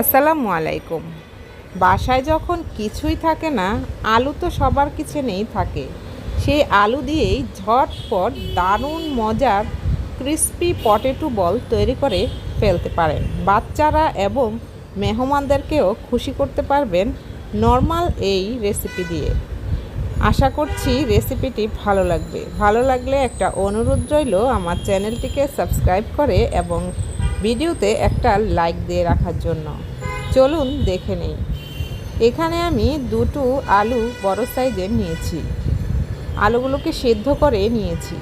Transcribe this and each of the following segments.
আসসালামু আলাইকুম। বাসায় যখন কিছুই থাকে না, আলু তো সবার কিচেনেই থাকে। সেই আলু দিয়েই ঝটপট দারুণ মজার ক্রিস্পি পটেটো বল তৈরি করে ফেলতে পারেন। বাচ্চারা এবং মেহমানদেরকেও খুশি করতে পারবেন নর্মাল এই রেসিপি দিয়ে। আশা করছি রেসিপিটি ভালো লাগবে। ভালো লাগলে একটা অনুরোধ রইল আমার চ্যানেলটিকে সাবস্ক্রাইব করে এবং ভিডিওতে একটা লাইক দিয়ে রাখার জন্য। চলুন দেখে নেই। এখানে আমি দুটো আলু বড় সাইজের নিয়েছি। আলুগুলোকে সেদ্ধ করে নিয়েছি।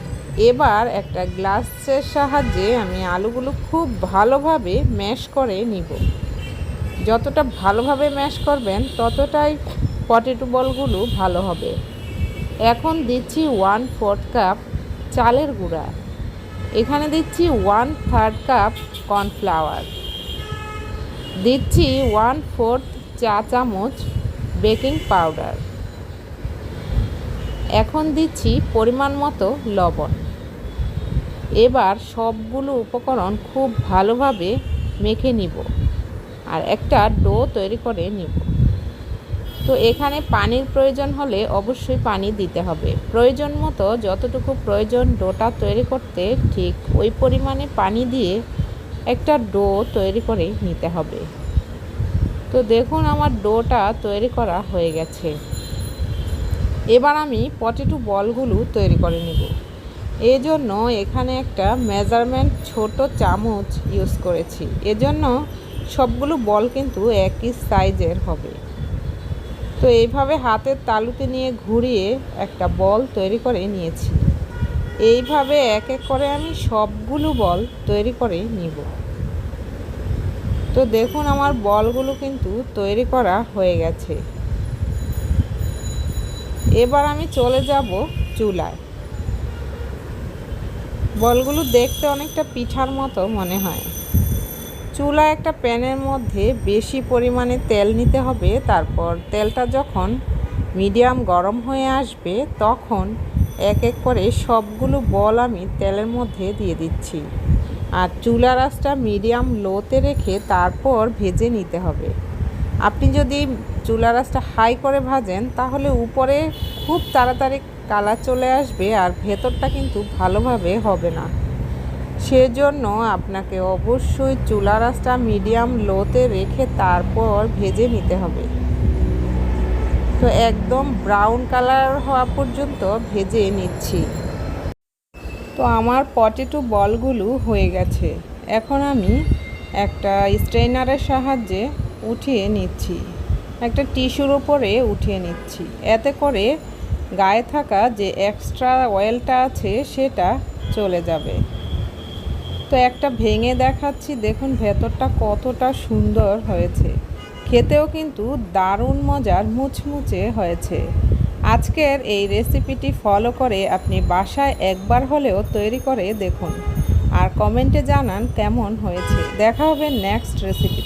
এবার একটা গ্লাসের সাহায্যে আমি আলুগুলো খুব ভালোভাবে ম্যাশ করে নিব। যতটা ভালোভাবে ম্যাশ করবেন, ততটাই পটেটো বলগুলো ভালো হবে। এখন দিচ্ছি ওয়ান ফোর্থ কাপ চালের গুঁড়া। এখানে দিচ্ছি ওয়ান থার্ড কাপ কর্নফ্লাওয়ার দিচ্ছি ওয়ান ফোর্থ চা চামচ বেকিং পাউডার এখন দিচ্ছি পরিমাণ মতো লবণ। এবার সবগুলো উপকরণ খুব ভালোভাবে মেখে নিব। আর একটা ডো তৈরি করে নিব। তো এখানে পানির প্রয়োজন হলে অবশ্যই পানি দিতে হবে। প্রয়োজন মতো যতটুকু প্রয়োজন ডোটা তৈরি করতে ঠিক ওই পরিমাণে পানি দিয়ে একটা ডো তৈরি করে নিতে হবে। তো দেখুন আমার ডোটা তৈরি করা হয়ে গেছে। এবার আমি পটেটো বলগুলো তৈরি করে নেব। এই জন্য এখানে একটা মেজারমেন্ট ছোট চামচ ইউজ করেছি। এজন্য সবগুলো বল কিন্তু একই সাইজের হবে। তো এইভাবে হাতের তালুতে নিয়ে ঘুরিয়ে একটা বল তৈরি করে নিয়েছি। এইভাবে এক এক করে আমি সবগুলো বল তৈরি করে নিব। তো দেখুন আমার বলগুলো কিন্তু তৈরি করা হয়ে গেছে। এবার আমি চলে যাব চুলায়। বলগুলো দেখতে অনেকটা পিঠার মতো মনে হয়। চুলা একটা প্যানের মধ্যে বেশি পরিমাণে তেল নিতে হবে। তারপর তেলটা যখন মিডিয়াম গরম হয়ে আসবে, তখন এক এক করে সবগুলো বল আমি তেলের মধ্যে দিয়ে দিচ্ছি। আর চুলা রাসটা মিডিয়াম লোতে রেখে তারপর ভেজে নিতে হবে। আপনি যদি চুলা রাসটা হাই করে ভাজেন, তাহলে উপরে খুব তাড়াতাড়ি কালার চলে আসবে আর ভেতরটা কিন্তু ভালোভাবে হবে না। সেজন্য আপনাকে অবশ্যই চুলা রাসটা মিডিয়াম লোতে রেখে তারপর ভেজে নিতে হবে। তো একদম ব্রাউন কালার হওয়া পর্যন্ত ভেজে নিচ্ছি। তো আমার পটেটো বলগুলো হয়ে গেছে। এখন আমি একটা স্ট্রেনারের সাহায্যে উঠিয়ে নিচ্ছি। একটা টিস্যুর ওপরে উঠিয়ে নিচ্ছি। এতে করে গায়ে থাকা যে এক্সট্রা অয়েলটা আছে সেটা চলে যাবে। তো একটা ভেঙে দেখাচ্ছি, দেখুন ভেতরটা কতটা সুন্দর হয়েছে। খেতেও কিন্তু দারুণ মজার মুচমুচে হয়েছে। আজকের এই রেসিপিটি ফলো করে আপনি বাসায় একবার হলেও তৈরি করে দেখুন। আর কমেন্টে জানান কেমন হয়েছে। দেখা হবে নেক্সট রেসিপি